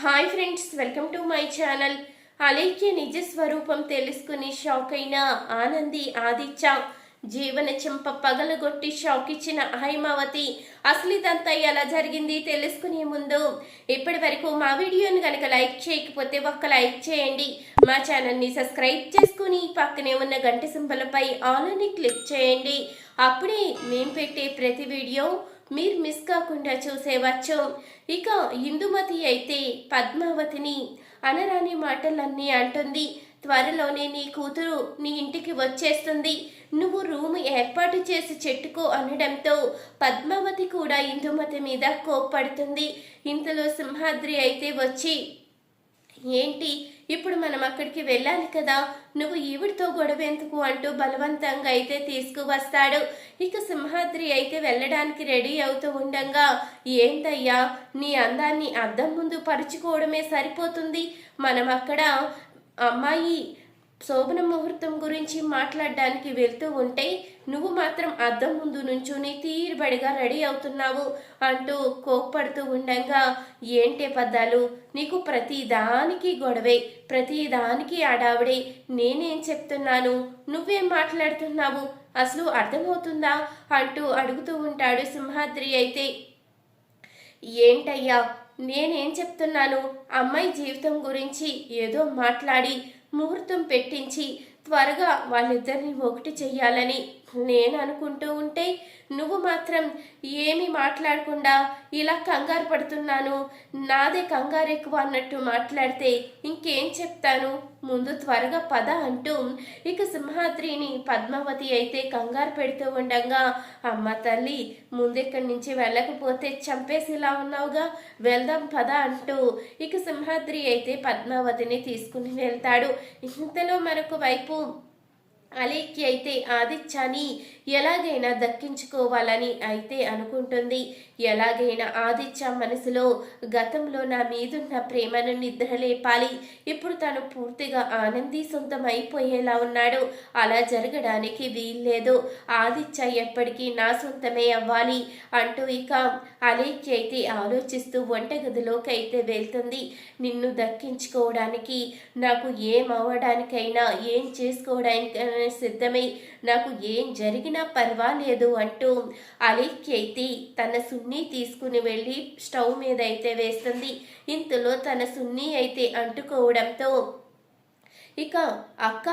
Hi friends welcome to my channel Alekhya నిజ స్వరూపం తెలుసుకుని షాక్ అయిన ఆనంది ఆదిత్య జీవన చెంప పగలగొట్టి షాక్ ఇచ్చిన హైమావతి. అసలు ఇదంతా ఎలా జరిగింది తెలుసుకునే ముందు ఇప్పటి వరకు మా వీడియోని కనుక లైక్ చేయకపోతే ఒక్క లైక్ చేయండి. మా ఛానల్ని సబ్స్క్రైబ్ చేసుకుని పక్కనే ఉన్న గంట సింబలపై ఆల్ అని క్లిక్ చేయండి. అప్పుడే మేము పెట్టే ప్రతి వీడియో మీరు మిస్ కాకుండా చూసేవచ్చు ఇక ఇందుమతి అయితే పద్మావతిని అనరాని మాటలన్నీ అంటుంది. త్వరలోనే నీ కూతురు నీ ఇంటికి వచ్చేస్తుంది. నువ్వు రూమ్ ఏర్పాటు చేసి చెట్టుకో అనడంతో పద్మావతి కూడా ఇందుమతి మీద కోప్పడుతుంది. ఇంతలో సింహాద్రి అయితే వచ్చి ఏంటి ఇప్పుడు మనం అక్కడికి వెళ్ళాలి కదా. నువ్వు ఈవిడితో గొడవ ఎందుకు అంటూ బలవంతంగా అయితే తీసుకువస్తాడు. ఇక సింహాద్రి అయితే వెళ్ళడానికి రెడీ అవుతూ ఉండగా ఏంటయ్యా నీ అందాన్ని అద్దం ముందు పరుచుకోవడమే సరిపోతుంది. మనం అక్కడ అమ్మాయి శోభన ముహూర్తం గురించి మాట్లాడడానికి వెళ్తూ ఉంటే నువ్వు మాత్రం అద్దం ముందు నుంచుని తీరుబడిగా రెడీ అవుతున్నావు అంటూ కోప్పడుతూ ఉండగా ఏంటే పద్దాలు నీకు ప్రతి దానికి గొడవే ప్రతి దానికి ఆడావిడే నేనేం చెప్తున్నాను నువ్వేం మాట్లాడుతున్నావు అసలు అర్థమవుతుందా? అంటూ అడుగుతూ ఉంటాడు సింహాద్రి అయితే. ఏంటయ్యా నేనేం చెప్తున్నాను అమ్మాయి జీవితం గురించి ఏదో మాట్లాడి ముహూర్తం పెట్టించి త్వరగా వాళ్ళిద్దరిని ఒకటి చెయ్యాలని నేను అనుకుంటూ ఉంటే నువ్వు మాత్రం ఏమి మాట్లాడకుండా ఇలా కంగారు పడుతున్నాను. నాదే కంగారు ఎక్కువ అన్నట్టు మాట్లాడితే ఇంకేం చెప్తాను? ముందు త్వరగా పద అంటూ ఇక సింహాద్రిని పద్మావతి అయితే కంగారు పెడుతూ ఉండగా అమ్మ తల్లి ముందెక్కడి నుంచి వెళ్ళకపోతే చంపేసిలా ఉన్నావుగా? వెళ్దాం పద అంటూ ఇక సింహాద్రి అయితే పద్మావతిని తీసుకుని వెళ్తాడు. ఇంతలో మరొక వైపు అలేఖ్య అయితే ఆదిత్యాని ఎలాగైనా దక్కించుకోవాలని అయితే అనుకుంటుంది. ఎలాగైనా ఆదిత్య మనసులో గతంలో నా మీదున్న ప్రేమను నిద్రలేపాలి. ఇప్పుడు తను పూర్తిగా ఆనంది సొంతం అయిపోయేలా ఉన్నాడు. అలా జరగడానికి వీల్లేదు. ఆదిత్య ఎప్పటికీ నా సొంతమే అవ్వాలి అంటూ ఇక అలేఖ్య అయితే ఆలోచిస్తూ వంటగదిలోకి అయితే వెళ్తుంది. నిన్ను దక్కించుకోవడానికి నాకు ఏం అవ్వడానికైనా ఏం చేసుకోవడానికి సిద్ధమై నాకు ఏం జరిగినా పర్వాలేదు అంటూ అలేఖ్య అయితే తన సున్ని తీసుకుని వెళ్ళి స్టవ్ మీద అయితే వేస్తుంది. ఇంతలో తన సున్ని అయితే అంటుకోవడంతో ఇక అక్క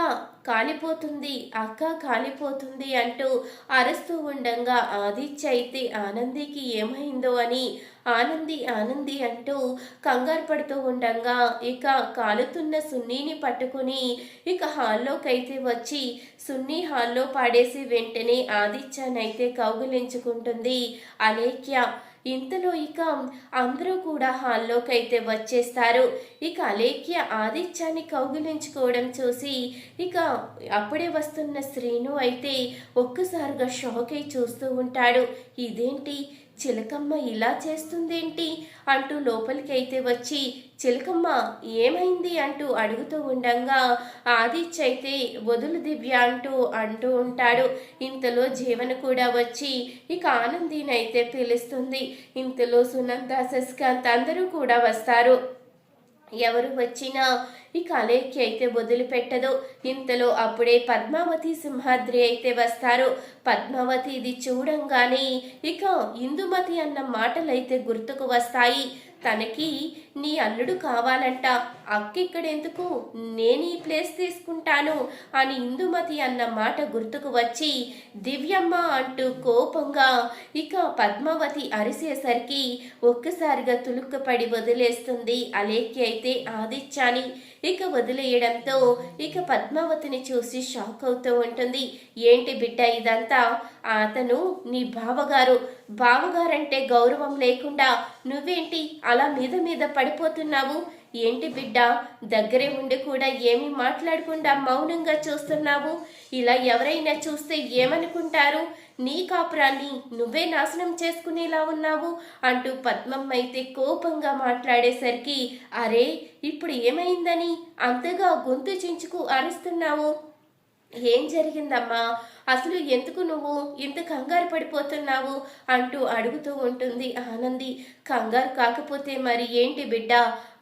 కాలిపోతుంది అక్క కాలిపోతుంది అంటూ అరుస్తూ ఉండగా ఆదిత్య అయితే ఆనందికి ఏమైందో అని ఆనంది ఆనంది అంటూ కంగారు పడుతూ ఉండగా. ఇక కాలుతున్న సున్నీని పట్టుకుని ఇక హాల్లోకైతే వచ్చి సున్నీ హాల్లో పాడేసి వెంటనే ఆదిత్యనైతే కౌగులించుకుంటుంది. అలేఖ్య ఇంతలో ఇక అందరూ కూడా హాల్లోకి అయితే వచ్చేస్తారు. ఇక అలేఖ్య ఆదిత్యాన్ని కౌగిలించుకోవడం చూసి ఇక అప్పుడే వస్తున్న శ్రీను అయితే ఒక్కసారిగా షాక్ అయి చూస్తూ ఉంటాడు. ఇదేంటి? చిలకమ్మ ఇలా చేస్తుందేంటి? అంటూ లోపలికైతే వచ్చి చిలకమ్మ ఏమైంది? అంటూ అడుగుతూ ఉండగా ఆదిత్యైతే వదులు దివ్య అంటూ అంటూ ఉంటాడు. ఇంతలో జీవన కూడా వచ్చి ఇక ఆనందినైతే పిలుస్తుంది ఇంతలో సునంద శశికాంత్ అందరూ కూడా వస్తారు. ఎవరు వచ్చినా ఇక అలేఖ్య అయితే వదిలిపెట్టదు ఇంతలో అప్పుడే పద్మావతి సింహాద్రి అయితే వస్తారు. పద్మావతి ఇది చూడంగానే ఇక ఇందుమతి అన్న మాటలైతే గుర్తుకు వస్తాయి. తనకి నీ అల్లుడు కావాలంట. అక్కిక్కడెందుకు? నేను ఈ ప్లేస్ తీసుకుంటాను అని ఇందుమతి అన్న మాట గుర్తుకు వచ్చి దివ్యమ్మ అంటూ కోపంగా ఇక పద్మావతి అరిసేసరికి ఒక్కసారిగా తులుక్కుపడి వదిలేస్తుంది అలేఖ్య అయితే ఆదిత్యాని. ఇక వదిలేయడంతో ఇక పద్మావతిని చూసి షాక్ అవుతూ ఉంటుంది. ఏంటి బిడ్డ ఇదంతా? అతను నీ బావగారు. బావగారంటే గౌరవం లేకుండా నువ్వేంటి అలా మీద మీద పడి పడిపోతున్నావు? ఏంటి బిడ్డ? దగ్గరే ఉండి కూడా ఏమీ మాట్లాడకుండా మౌనంగా చూస్తున్నావు? ఇలా ఎవరైనా చూస్తే ఏమనుకుంటారు? నీ కాపురాన్ని నువ్వే నాశనం చేసుకునేలా ఉన్నావు? అంటూ పద్మమ్మ అయితే కోపంగా మాట్లాడేసరికి అరే ఇప్పుడు ఏమైందని? అంతగా గొంతు చించుకు అరుస్తున్నావు. ఏం జరిగిందమ్మా? అసలు ఎందుకు నువ్వు ఇంత కంగారు పడిపోతున్నావు? అంటూ అడుగుతూ ఉంటుంది ఆనంది. కంగారు కాకపోతే మరి ఏంటి బిడ్డ?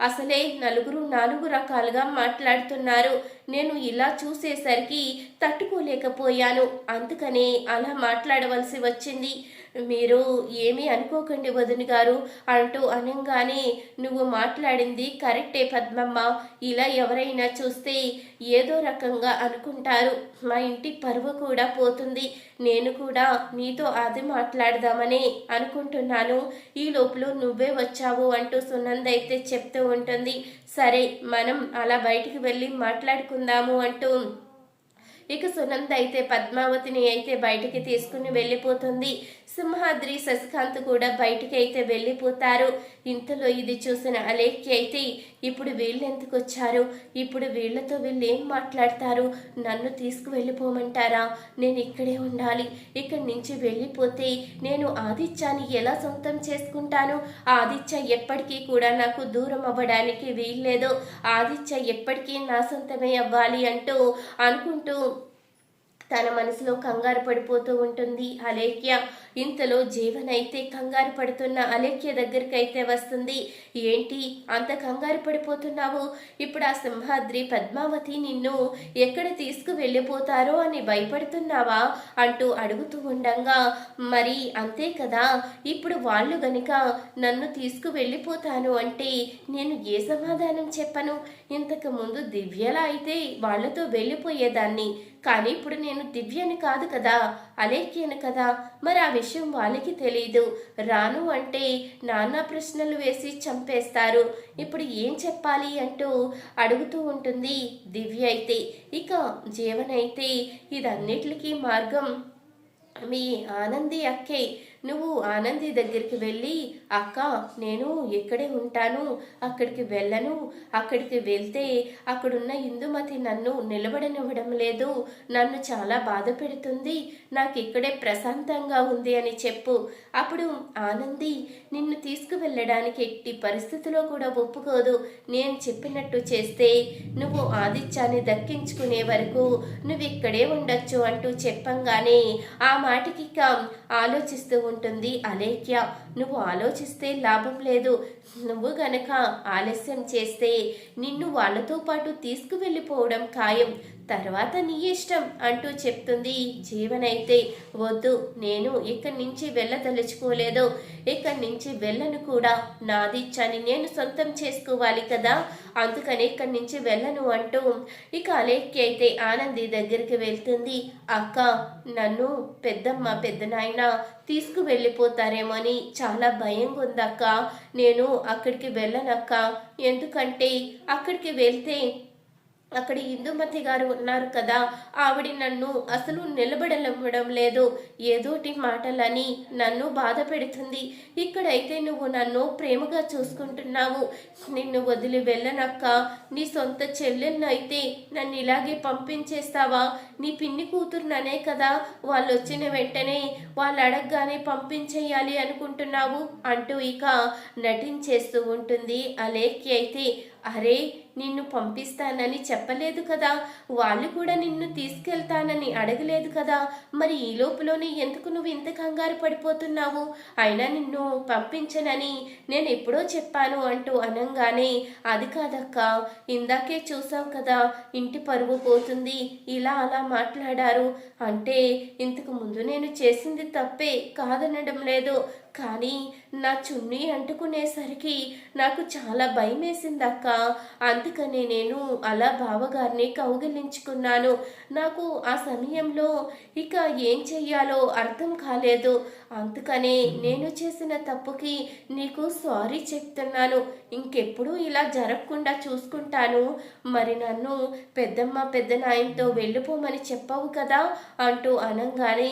అసలే నలుగురు నాలుగు రకాలుగా మాట్లాడుతున్నారు. నేను ఇలా చూసేసరికి తట్టుకోలేకపోయాను. అందుకనే అలా మాట్లాడవలసి వచ్చింది. మీరు ఏమీ అనుకోకండి వదిన గారు అంటూ అనంగానే నువ్వు మాట్లాడింది కరెక్టే పద్మమ్మ. ఇలా ఎవరైనా చూస్తే ఏదో రకంగా అనుకుంటారు. మా ఇంటి పరువు కూడా పోతుంది. నేను కూడా నీతో అది మాట్లాడదామని అనుకుంటున్నాను. ఈ లోపల నువ్వే వచ్చావు అంటూ సునంద అయితే చెప్తూ ఉంటుంది. సరే మనం అలా బయటికి వెళ్ళి మాట్లాడుకుందాము అంటూ ఇక సునంద అయితే పద్మావతిని అయితే బయటికి తీసుకుని వెళ్ళిపోతుంది. సింహాద్రి శశికాంత్ కూడా బయటికి అయితే వెళ్ళిపోతారు. ఇంతలో ఇది చూసిన అలేఖ్య అయితే ఇప్పుడు వీళ్ళు ఎందుకు వచ్చారు? ఇప్పుడు వీళ్ళతో వీళ్ళు ఏం మాట్లాడతారు? నన్ను తీసుకువెళ్ళిపోమంటారా? నేను ఇక్కడే ఉండాలి. ఇక్కడి నుంచి వెళ్ళిపోతే నేను ఆదిత్యాన్ని ఎలా సొంతం చేసుకుంటాను? ఆదిత్య ఎప్పటికీ కూడా నాకు దూరం అవ్వడానికి వీల్లేదు. ఆదిత్య ఎప్పటికీ నా సొంతమే అవ్వాలి అంటూ అనుకుంటూ తన మనసులో కంగారు పడిపోతూ ఉంటుంది అలేఖ్య. ఇంతలో జీవన్ అయితే కంగారు పడుతున్న అలేఖ్య దగ్గరికి అయితే వస్తుంది. ఏంటి? అంత కంగారు పడిపోతున్నావు? ఇప్పుడు ఆ సింహాద్రి పద్మావతి నిన్ను ఎక్కడ తీసుకు వెళ్ళిపోతారో అని భయపడుతున్నావా? అంటూ అడుగుతూ ఉండగా మరి అంతే కదా ఇప్పుడు వాళ్ళు గనుక నన్ను తీసుకు వెళ్ళిపోతాను అంటే నేను ఏ సమాధానం చెప్పను? ఇంతకు ముందు దివ్యలా అయితే వాళ్ళతో వెళ్ళిపోయేదాన్ని. కానీ ఇప్పుడు నేను దివ్యని కాదు కదా అలేఖ్యను కదా. మరి ఆ విషయం వాళ్ళకి తెలియదు రాను అంటే నానా ప్రశ్నలు వేసి చంపేస్తారు. ఇప్పుడు ఏం చెప్పాలి అంటూ అడుగుతూ ఉంటుంది దివ్య అయితే. ఇక జీవనైతే ఇదన్నిటికీ మార్గం మీ ఆనంది అక్కే. నువ్వు ఆనంది దగ్గరికి వెళ్ళి అక్క నేను ఎక్కడే ఉంటాను అక్కడికి వెళ్ళను అక్కడికి వెళ్తే అక్కడున్న ఇందుమతి నన్ను నిలబడనివ్వడం లేదు నన్ను చాలా బాధ పెడుతుంది నాకు ఇక్కడే ప్రశాంతంగా ఉంది అని చెప్పు. అప్పుడు ఆనంది నిన్ను తీసుకువెళ్ళడానికి ఎట్టి పరిస్థితిలో కూడా ఒప్పుకోదు. నేను చెప్పినట్టు చేస్తే నువ్వు ఆదిత్యాన్ని దక్కించుకునే వరకు నువ్వు ఇక్కడే ఉండొచ్చు అంటూ చెప్పంగానే ఆ మాటకి ఇక ఆలోచిస్తూ ఉంటుంది. అలేఖ్య నువ్వు ఆలోచిస్తే లాభం లేదు. నువ్వు గనక ఆలస్యం చేస్తే నిన్ను వాళ్ళతో పాటు తీసుకువెళ్ళిపోవడం ఖాయం. తర్వాత నీ ఇష్టం అంటూ చెప్తుంది. జీవనైతే వద్దు. నేను ఇక్కడి నుంచి వెళ్ళదలుచుకోలేదు. ఇక్కడి నుంచి వెళ్ళను కూడా. నాది చని నేను సొంతం చేసుకోవాలి కదా. అందుకని ఇక్కడి నుంచి వెళ్ళను అంటూ ఇక అలేక్కి అయితే ఆనంది దగ్గరికి వెళ్తుంది. అక్క నన్ను పెద్దమ్మ పెద్దనాయన తీసుకువెళ్ళిపోతారేమో అని చాలా భయంగా ఉందక్క నేను అక్కడికి వెళ్ళనక్క. ఎందుకంటే అక్కడికి వెళ్తే అక్కడ ఇందుమతి గారు ఉన్నారు కదా. ఆవిడ నన్ను అసలు నిలబడనివ్వడం లేదు. ఏదోటి మాటలని నన్ను బాధ పెడుతుంది. ఇక్కడైతే నువ్వు నన్ను ప్రేమగా చూసుకుంటున్నావు. నిన్ను వదిలి వెళ్ళనక్క. నీ సొంత చెల్లెళ్ళు అయితే నన్ను ఇలాగే పంపించేస్తావా? నీ పిన్ని కూతురుననే కదా వాళ్ళు వచ్చిన వెంటనే వాళ్ళు అడగగానే పంపించేయాలి అనుకుంటున్నావు? అంటూ ఇక నటించేస్తూ ఉంటుంది అలేఖ్య అయితే అరే నిన్ను పంపిస్తానని చెప్పలేదు కదా. వాళ్ళు కూడా నిన్ను తీసుకెళ్తానని అడగలేదు కదా. మరి ఈ లోపులోనే ఎందుకు నువ్వు ఇంత కంగారు పడిపోతున్నావు? అయినా నిన్ను పంపించనని నేను ఎప్పుడో చెప్పాను అంటూ అనంగానే అది కాదక్క ఇందాకే చూసావు కదా ఇంటి పరువు పోతుంది ఇలా అలా మాట్లాడారు. అంటే ఇంతకు ముందు నేను చేసింది తప్పే కాదనడం లేదు. కానీ నా చున్నీ అంటుకునేసరికి నాకు చాలా భయం వేసింది అక్క అందుకనే నేను అలా బావగారిని కౌగిలించుకున్నాను. నాకు ఆ సమయంలో ఇక ఏం చెయ్యాలో అర్థం కాలేదు. అందుకనే నేను చేసిన తప్పుకి నీకు సారీ చెప్తున్నాను. ఇంకెప్పుడు ఇలా జరగకుండా చూసుకుంటాను. మరి నన్ను పెద్దమ్మ పెద్ద నాయంతో వెళ్ళిపోమని చెప్పవు కదా అంటూ అనంగానే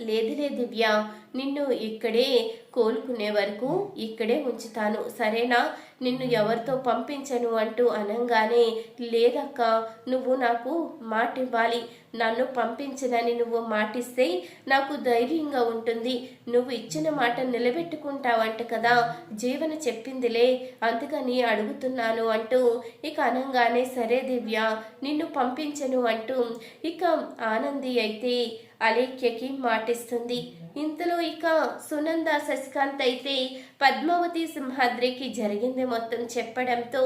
లేదులే దివ్య నిన్ను ఇక్కడే కోలుకునే వరకు ఇక్కడే ఉంచుతాను. సరేనా? నిన్ను ఎవరితో పంపించను అంటూ అనంగానే లేదక్క నువ్వు నాకు మాటివ్వాలి. నన్ను పంపించనని నువ్వు మాటిస్తే నాకు ధైర్యంగా ఉంటుంది. నువ్వు ఇచ్చిన మాట నిలబెట్టుకుంటావంట కదా. జీవన చెప్పిందిలే అందుకని అడుగుతున్నాను అంటూ ఇక అనంగానే సరే దివ్య నిన్ను పంపించను అంటూ ఇక ఆనంది అయితే అలేఖ్యకి మాటిస్తుంది. ఇంతలో ఇక సునంద శశికాంత్ అయితే పద్మావతి సింహాద్రికి జరిగింది మొత్తం చెప్పడంతో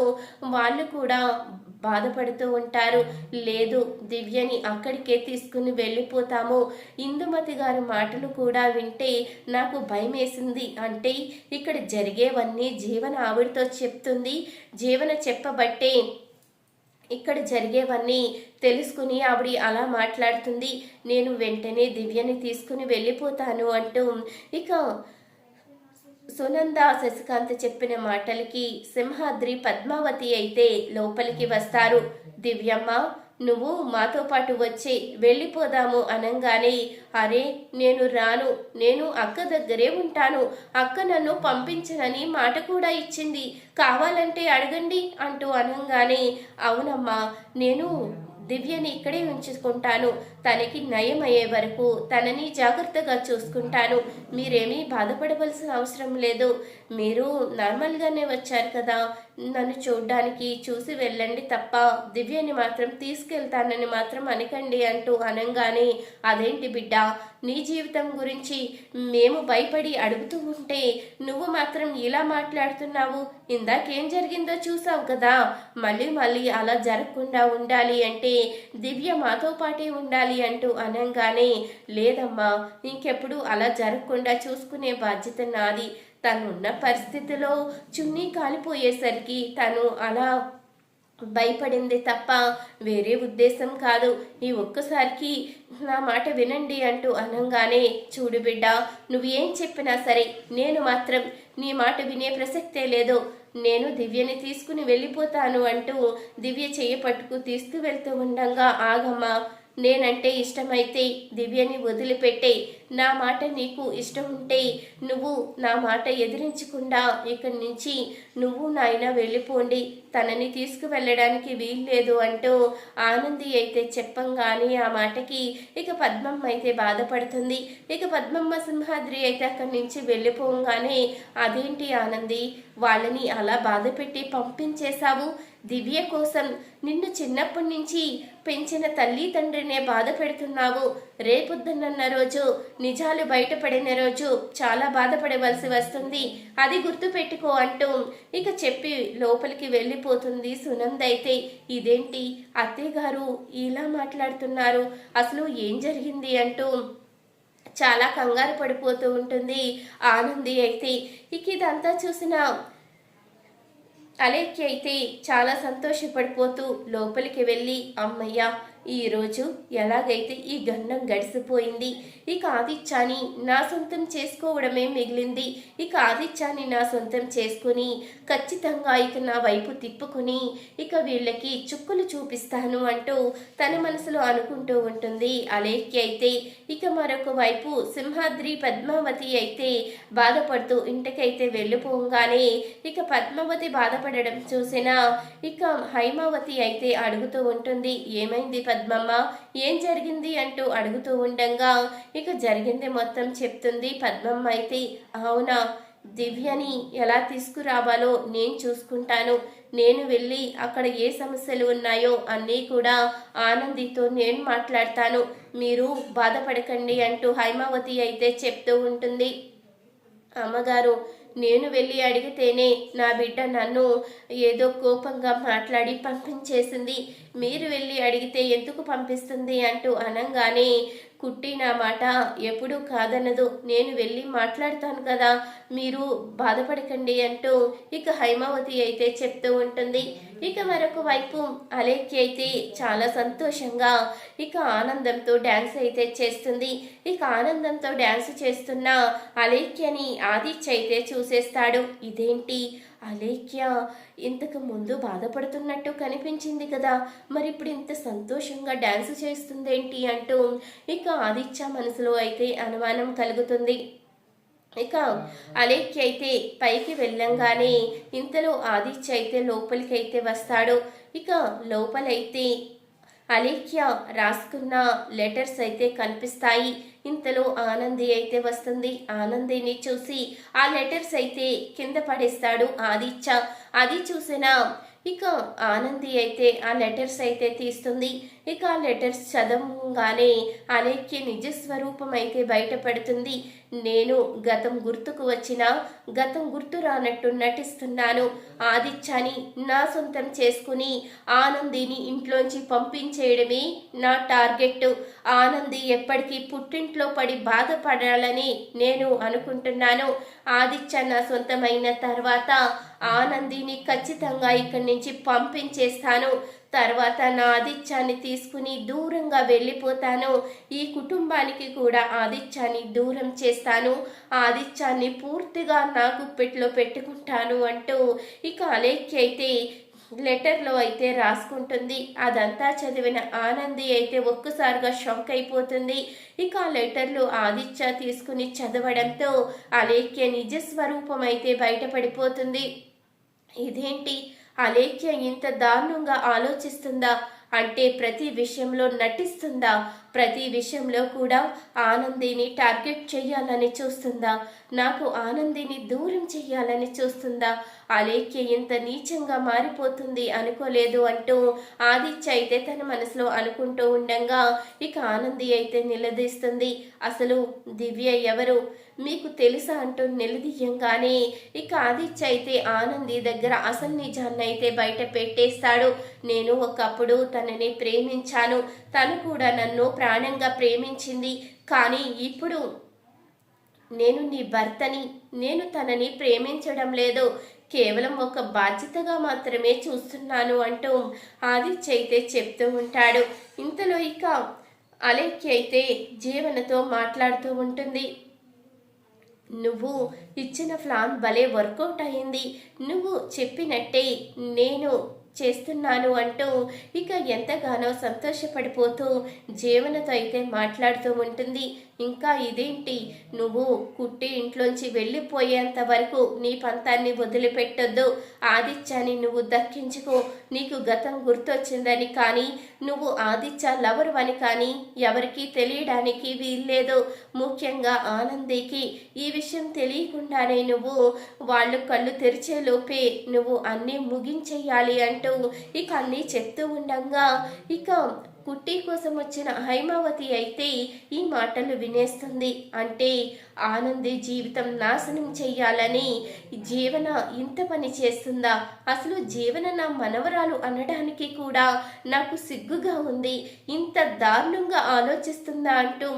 వాళ్ళు కూడా బాధపడుతూ ఉంటారు. లేదు దివ్యని అక్కడికే తీసుకుని వెళ్ళిపోతాము. ఇందుమతి గారి మాటలు కూడా వింటే నాకు భయం వేసింది అంటే ఇక్కడ జరిగేవన్నీ జీవన ఆవిడతో చెప్తుంది. జీవన చెప్పబట్టే ఇక్కడ జరిగేవన్నీ తెలుసుకుని ఆవిడ అలా మాట్లాడుతుంది. నేను వెంటనే దివ్యని తీసుకుని వెళ్ళిపోతాను అంటూ ఇక సునంద శశికాంత్ చెప్పిన మాటలకి సింహాద్రి పద్మావతి అయితే లోపలికి వస్తారు. దివ్యమ్మ నువ్వు మాతో పాటు వచ్చి వెళ్ళిపోదాము అనంగానే అరే నేను రాను. నేను అక్క దగ్గరే ఉంటాను. అక్క నన్ను పంపించనని మాట కూడా ఇచ్చింది. కావాలంటే అడగండి అంటూ అనంగానే అవునమ్మా నేను దివ్యని ఇక్కడే ఉంచుకుంటాను. తనకి నయం అయ్యే వరకు తనని జాగ్రత్తగా చూసుకుంటాను. మీరేమీ బాధపడవలసిన అవసరం లేదు. మీరు నార్మల్గానే వచ్చారు కదా. నన్ను చూడ్డానికి చూసి వెళ్ళండి తప్ప దివ్యని మాత్రం తీసుకెళ్తానని మాత్రం అనకండి అంటూ అనంగానే అదేంటి బిడ్డ నీ జీవితం గురించి మేము భయపడి అడుగుతూ ఉంటే నువ్వు మాత్రం ఇలా మాట్లాడుతున్నావు. ఇందాకేం జరిగిందో చూసావు కదా. మళ్ళీ మళ్ళీ అలా జరగకుండా ఉండాలి అంటే దివ్య మాతో పాటే ఉండాలి అంటూ అనంగానే లేదమ్మా ఇంకెప్పుడు అలా జరగకుండా చూసుకునే బాధ్యత నాది. తనున్న పరిస్థితిలో చున్నీ కాలిపోయేసరికి తను అలా భయపడింది తప్ప వేరే ఉద్దేశం కాదు. ఈ ఒక్కసారికి నా మాట వినండి అంటూ అనంగానే చూడు బిడ్డ నువ్వేం చెప్పినా సరే నేను మాత్రం నీ మాట వినే ప్రసక్తే లేదు. నేను దివ్యని తీసుకుని వెళ్ళిపోతాను అంటూ దివ్య చెయ్యి పట్టుకు తీసుకువెళ్తూ ఉండంగా ఆగమ్మా నేనంటే ఇష్టమైతే దివ్యని వదిలిపెట్టే నా మాట నీకు ఇష్టం ఉంటే నువ్వు నా మాట ఎదిరించకుండా ఇక్కడి నుంచి నువ్వు నాయన వెళ్ళిపోండి. తనని తీసుకువెళ్ళడానికి వీల్లేదు అంటూ ఆనంది అయితే చెప్పంగానే ఆ మాటకి ఇక పద్మమ్మ అయితే బాధపడుతుంది. ఇక పద్మమ్మ సింహాద్రి అయితే అక్కడి నుంచి వెళ్ళిపోగానే అదేంటి ఆనంది వాళ్ళని అలా బాధ పెట్టి పంపించేశావు? దివ్య కోసం నిన్ను చిన్నప్పటి నుంచి పెంచిన తల్లి తండ్రినే బాధ పెడుతున్నావు. రేపొద్దునన్న రోజు నిజాలు బయటపడిన రోజు చాలా బాధపడవలసి వస్తుంది. అది గుర్తుపెట్టుకో అంటూ ఇక చెప్పి లోపలికి వెళ్ళిపోతుంది సునంద అయితే. ఇదేంటి? అత్తయ్య గారు ఇలా మాట్లాడుతున్నారు. అసలు ఏం జరిగింది అంటూ చాలా కంగారు పడిపోతూ ఉంటుంది ఆనంది అయితే. ఇక ఇదంతా చూసిన అలేఖ్య అయితే చాలా సంతోషపడిపోతూ లోపలికి వెళ్ళి అమ్మయ్య ఈరోజు ఎలాగైతే ఈ గండం గడిసిపోయింది? ఇక ఆదిత్యాన్ని నా సొంతం చేసుకోవడమే మిగిలింది. ఇక ఆదిత్యాన్ని నా సొంతం చేసుకుని ఖచ్చితంగా ఇక నా వైపు తిప్పుకుని ఇక వీళ్ళకి చుక్కులు చూపిస్తాను అంటూ తన మనసులో అనుకుంటూ ఉంటుంది. అలేఖ్య అయితే ఇక మరొక వైపు సింహాద్రి పద్మావతి అయితే బాధపడుతూ ఇంటికైతే వెళ్ళిపోగానే ఇక పద్మావతి బాధపడడం చూసిన ఇక హైమావతి అయితే అడుగుతూ ఉంటుంది ఏమైంది పద్మమ్మ ఏం జరిగింది? అంటూ అడుగుతూ ఉండంగా ఇక జరిగింది మొత్తం చెప్తుంది పద్మమ్మ అయితే. అవునా? దివ్యని ఎలా తీసుకురావాలో నేను చూసుకుంటాను. నేను వెళ్ళి అక్కడ ఏ సమస్యలు ఉన్నాయో అన్నీ కూడా ఆనందితో నేను మాట్లాడతాను. మీరు బాధపడకండి అంటూ హైమావతి అయితే చెప్తూ ఉంటుంది. అమ్మగారు నేను వెళ్ళి అడిగితేనే నా బిడ్డ నన్ను ఏదో కోపంగా మాట్లాడి పంపించేసింది. మీరు వెళ్ళి అడిగితే ఎందుకు పంపిస్తుంది అంటూ అనంగానే కుట్టి నా మాట ఎప్పుడూ కాదనదు. నేను వెళ్ళి మాట్లాడతాను కదా. మీరు బాధపడకండి అంటూ ఇక హైమావతి అయితే చెప్తూ ఉంటుంది. ఇక మరొక వైపు అలేఖ్య అయితే చాలా సంతోషంగా ఇక ఆనందంతో డ్యాన్స్ అయితే చేస్తుంది. ఇక ఆనందంతో డ్యాన్స్ చేస్తున్న అలేఖ్యని ఆదిత్య అయితే చూసేస్తాడు. ఇదేంటి? అలేఖ్య ఇంతకు ముందు బాధపడుతున్నట్టు కనిపించింది కదా. మరి ఇప్పుడు ఇంత సంతోషంగా డ్యాన్స్ చేస్తుందేంటి అంటూ ఇక ఆదిత్య మనసులో అయితే అనుమానం కలుగుతుంది. ఇక అలేఖ్య అయితే పైకి వెళ్ళంగానే ఇంతలో ఆదిత్య అయితే లోపలికి అయితే వస్తాడు. ఇక లోపలైతే అలేఖ్య రాసుకున్న లెటర్స్ అయితే కనిపిస్తాయి. ఇంతలో ఆనంది అయితే వస్తుంది. ఆనందిని చూసి ఆ లెటర్స్ అయితే కింద పడేస్తాడు ఆదిత్య. అది చూసిన ఇక ఆనంది అయితే ఆ లెటర్స్ అయితే తీస్తుంది. ఇక ఆ లెటర్స్ చదవగానే అలేఖ్య నిజ స్వరూపం అయితే బయటపడుతుంది. నేను గతం గుర్తుకు వచ్చిన గతం గుర్తు రానట్టు నటిస్తున్నాను. ఆదిత్యాని నా సొంతం చేసుకుని ఆనందిని ఇంట్లోంచి పంపించేయడమే నా టార్గెట్. ఆనంది ఎప్పటికీ పుట్టింట్లో పడి బాధపడాలని నేను అనుకుంటున్నాను. ఆదిత్య నా సొంతమైన తర్వాత ఆనందిని ఖచ్చితంగా ఇక్కడి నుంచి పంపించేస్తాను. తర్వాత నా ఆదిత్యాన్ని తీసుకుని దూరంగా వెళ్ళిపోతాను. ఈ కుటుంబానికి కూడా ఆదిత్యాన్ని దూరం చేస్తాను. ఆదిత్యాన్ని పూర్తిగా నా గుప్పెట్లో పెట్టుకుంటాను అంటూ ఇక అలేఖ్య అయితే లెటర్లో అయితే రాసుకుంటుంది. అదంతా చదివిన ఆనంది అయితే ఒక్కసారిగా షాక్ అయిపోతుంది. ఇక ఆ లెటర్లు ఆదిత్య తీసుకుని చదవడంతో అలేఖ్య నిజ స్వరూపం అయితే బయటపడిపోతుంది. ఇదేంటి? అలేఖ్య ఇంత దారుణంగా ఆలోచిస్తుందా? అంటే ప్రతి విషయంలో నటిస్తుందా? ప్రతి విషయంలో కూడా ఆనందిని టార్గెట్ చేయాలని చూస్తుందా? నాకు ఆనందిని దూరం చేయాలని చూస్తుందా? అలేఖ్య ఇంత నీచంగా మారిపోతుంది అనుకోలేదు అంటూ ఆదిత్య అయితే తన మనసులో అనుకుంటూ ఉండంగా ఇక ఆనంది అయితే నిలదీస్తుంది. అసలు దివ్య ఎవరు? మీకు తెలుసా అంటూ నిలదీయంగానే ఇక ఆదిత్య అయితే ఆనంది దగ్గర అసలు నిజాన్ని అయితే బయట పెట్టేస్తాడు. నేను ఒకప్పుడు తనని ప్రేమించాను. తను కూడా నన్ను ప్రాణంగా ప్రేమించింది. కానీ ఇప్పుడు నేను నీ భర్తని నేను తనని ప్రేమించడం లేదు. కేవలం ఒక బాధ్యతగా మాత్రమే చూస్తున్నాను అంటూ ఆదిత్య అయితే చెప్తూ ఉంటాడు. ఇంతలో ఇక అలేఖ్య అయితే జీవనతో మాట్లాడుతూ ఉంటుంది. నువ్వు ఇచ్చిన ప్లాన్ భలే వర్కౌట్ అయింది. నువ్వు చెప్పినట్టే నేను చేస్తున్నాను అంటూ ఇక ఎంతగానో సంతోషపడిపోతూ జీవనతో అయితే మాట్లాడుతూ ఉంటుంది. ఇంకా ఇదేంటి? నువ్వు కుట్టి ఇంట్లోంచి వెళ్ళిపోయేంత వరకు నీ పంతాన్ని వదిలిపెట్టొద్దు. ఆదిత్యాన్ని నువ్వు దక్కించుకో. నీకు గతం గుర్తొచ్చిందని కానీ నువ్వు ఆదిత్య లవరు అని కానీ ఎవరికీ తెలియడానికి వీల్లేదు. ముఖ్యంగా ఆనందికి ఈ విషయం తెలియకుండానే నువ్వు వాళ్ళు కళ్ళు తెరిచేలోపే నువ్వు అన్నీ ముగించేయాలి అంటే అంటూ ఇక అన్నీ చెప్తూ ఉండగా ఇక కుట్టి కోసం వచ్చిన హైమావతి అయితే ఈ మాటలు వినేస్తుంది. అంటే ఆనంది జీవితం నాశనం చెయ్యాలని జీవన ఇంత పని చేస్తుందా? అసలు జీవన నా మనవరాలు అనడానికి కూడా నాకు సిగ్గుగా ఉంది. ఇంత దారుణంగా ఆలోచిస్తుందా అంటూ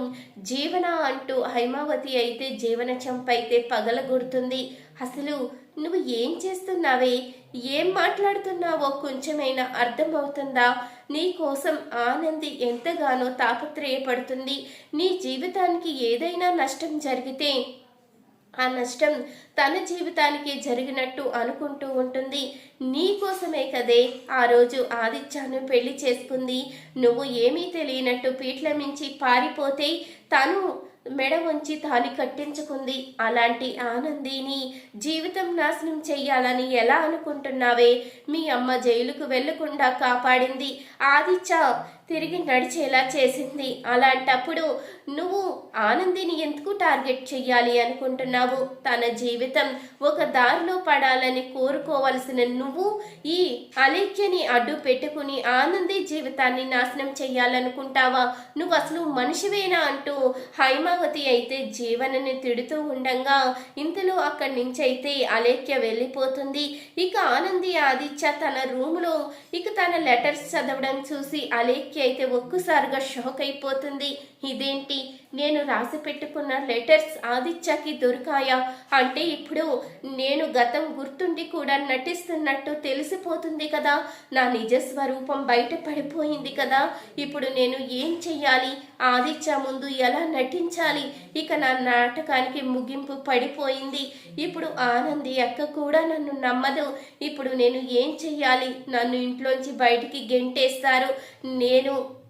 జీవన అంటూ హైమావతి అయితే జీవన చంపైతే పగలగొడుతుంది. అసలు నువ్వు ఏం చేస్తున్నావే? ఏం మాట్లాడుతున్నావో కొంచెమైనా అర్థమవుతుందా? నీ కోసం ఆనంది ఎంతగానో తాపత్రయపడుతుంది. నీ జీవితానికి ఏదైనా నష్టం జరిగితే ఆ నష్టం తన జీవితానికి జరిగినట్టు అనుకుంటూ ఉంటుంది. నీ కోసమే కదే ఆ రోజు ఆదిత్యాను పెళ్ళి చేసుకుంది. నువ్వు ఏమీ తెలియనట్టు పీట్ల మించి పారిపోతే తను మెడ వంచి తాలి కట్టించుకుంది. అలాంటి ఆనందిని జీవితం నాశనం చెయ్యాలని ఎలా అనుకుంటున్నావే? మీ అమ్మ జైలుకు వెళ్ళకుండా కాపాడింది. ఆదిత్య తిరిగి నడిచేలా చేసింది. అలాంటప్పుడు నువ్వు ఆనందిని ఎందుకు టార్గెట్ చెయ్యాలి అనుకుంటున్నావు? తన జీవితం ఒక దారిలో పడాలని కోరుకోవలసిన నువ్వు ఈ అలేఖ్యని అడ్డు పెట్టుకుని ఆనంది జీవితాన్ని నాశనం చెయ్యాలనుకుంటావా? నువ్వు అసలు మనిషివేనా అంటూ హైమావతి అయితే జీవనని తిడుతూ ఉండంగా ఇంతలో అక్కడి నుంచి అయితే అలేఖ్య వెళ్ళిపోతుంది. ఇక ఆనంది ఆదిత్య తన రూములో ఇక తన లెటర్స్ చదవడం చూసి అలేఖ్య అయితే ఒక్కసారిగా షాక్ అయిపోతుంది. ఇదేంటి? నేను రాసి పెట్టుకున్న లెటర్స్ ఆదిత్యకి దొరికాయా అంటే ఇప్పుడు నేను గతం గుర్తుండి కూడా నటిస్తున్నట్టు తెలిసిపోతుంది కదా. నా నిజ స్వరూపం బయట పడిపోయింది కదా. ఇప్పుడు నేను ఏం చెయ్యాలి? ఆదిత్య ముందు ఎలా నటించాలి? ఇక నా నాటకానికి ముగింపు పడిపోయింది. ఇప్పుడు ఆనంది అక్క కూడా నన్ను నమ్మదు. ఇప్పుడు నేను ఏం చెయ్యాలి? నన్ను ఇంట్లోంచి బయటికి గెంటేస్తారు. నేను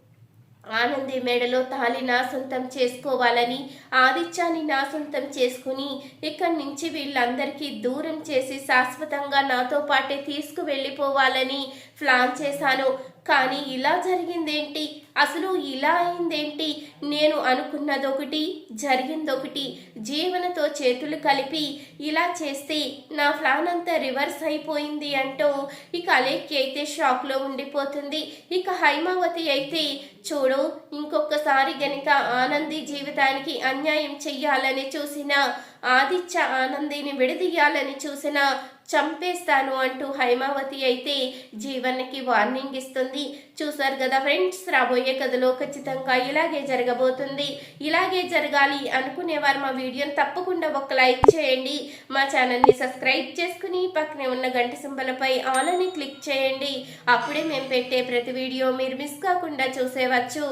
ఆనంది మెడలో తాలి నాసంతం చేసుకోవాలని ఆదిత్యాన్ని నాసంతం చేసుకుని ఇక్కడి నుంచి వీళ్ళందరికీ దూరం చేసి శాశ్వతంగా నాతో పాటే తీసుకువెళ్ళిపోవాలని ప్లాన్ చేశాను. కానీ ఇలా జరిగిందేంటి? అసలు ఇలా అయిందేంటి? నేను అనుకున్నదొకటి జరిగిందొకటి. జీవనతో చేతులు కలిపి ఇలా చేస్తే నా ప్లాన్ అంతా రివర్స్ అయిపోయింది అంటూ ఇక అలేక్కి అయితే షాక్లో ఉండిపోతుంది. ఇక హైమావతి అయితే చూడు ఇంకొకసారి గనుక ఆనంది జీవితానికి అన్యాయం చెయ్యాలని చూసిన ఆదిత్య ఆనందిని విడదీయాలని చూసిన చంపేస్తాను అంటూ హైమావతి అయితే జీవన్కి వార్నింగ్ ఇస్తుంది. చూసారు కదా ఫ్రెండ్స్ రాబోయే కథలో ఖచ్చితంగా ఇలాగే జరగబోతుంది. ఇలాగే జరగాలి అనుకునేవారు మా వీడియోని తప్పకుండా ఒక లైక్ చేయండి. మా ఛానల్ని సబ్స్క్రైబ్ చేసుకుని పక్కనే ఉన్న గంట సింబలపై ఆల్ అని క్లిక్ చేయండి. అప్పుడే మేము పెట్టే ప్రతి వీడియో మీరు మిస్ కాకుండా చూసేవచ్చు.